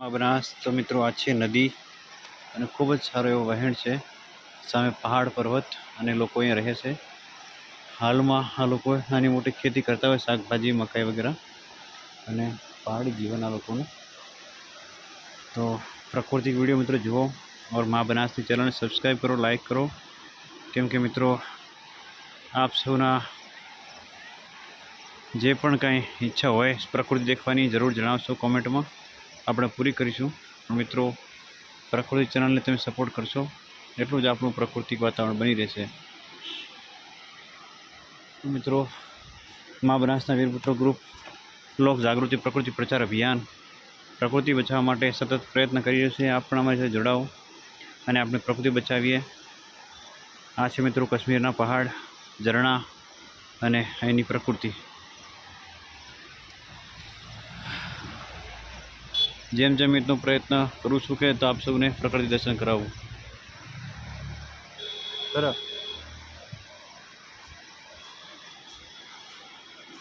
આ બનાસ. તો મિત્રો, આ છે નદી અને ખૂબ જ સારો એવો વહેણ છે. સામે પહાડ, પર્વત અને લોકો અહીંયા રહે છે. હાલમાં આ લોકો નાની મોટી ખેતી કરતા હોય, શાકભાજી, મકાઈ વગેરે અને પહાડી જીવન આ લોકોનું. તો પ્રાકૃતિક વીડિયો મિત્રો જુઓ ઓર મા બનાસની ચેનલને સબસ્ક્રાઈબ કરો લાઈક કરો. કેમ કે મિત્રો, આપ સૌના જે પણ કાંઈ ઈચ્છા હોય, પ્રકૃતિ દેખવાની જરૂર જણાવશો કોમેન્ટમાં આપણે પૂરી કરીશું. મિત્રો, પ્રકૃતિ ચેનલને તમે સપોર્ટ કરશો. એટલું જ આપણું પ્રાકૃતિક વાતાવરણ બની રહેશે. મિત્રો, મા બનાસના વીરપુત્રો ગ્રુપ લોક જાગૃતિ પ્રકૃતિ પ્રચાર અભિયાન, પ્રકૃતિ બચાવવા માટે સતત પ્રયત્ન કરી રહ્યું છે. આપ પણ અમારી સાથે જોડાઓ અને આપણે પ્રકૃતિ બચાવીએ. આ છે મિત્રો, કાશ્મીરના પહાડ, ઝરણા અને અહીંની પ્રકૃતિ. જેમ જેમ એટલો પ્રયત્ન કરું છું કે તો આપ સૌને પ્રકૃતિ દર્શન કરાવું. બરાબર.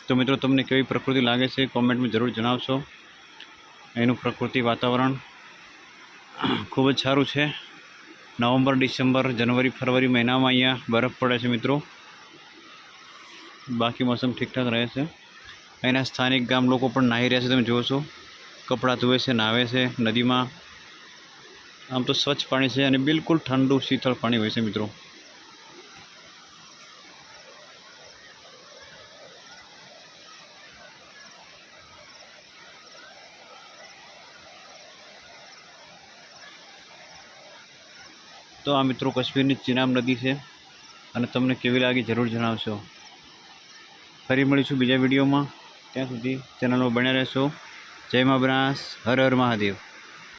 તો મિત્રો તમને કેવી પ્રકૃતિ લાગે છે કોમેન્ટમાં જરૂર જણાવશો. એનું પ્રકૃતિ વાતાવરણ ખૂબ જ સારું છે. નવેમ્બર ડિસેમ્બર જનવરી ફરવરી મહિનામાં અહીંયા બરફ પડે છે મિત્રો. બાકી મોસમ ઠીકઠાક રહે છે. અહીંના સ્થાનિક ગામ લોકો પણ નાહી રહ્યા છે તમે છો. કપડાં ધોવે છે નાહે છે નદીમાં. આમ તો સ્વચ્છ પાણી છે અને બિલકુલ ઠંડુ શીતળ પાણી હોય છે મિત્રો. તો આ મિત્રો કશ્મીરની ચિનાબ નદી છે અને તમને કેવી લાગી જરૂર જણાવશો. ફરી મળીશું બીજા વિડીયોમાં. ત્યાં સુધી ચેનલમાં બન્યા રહેશો. જય મા બ્રાસ હર હર મહાદેવ.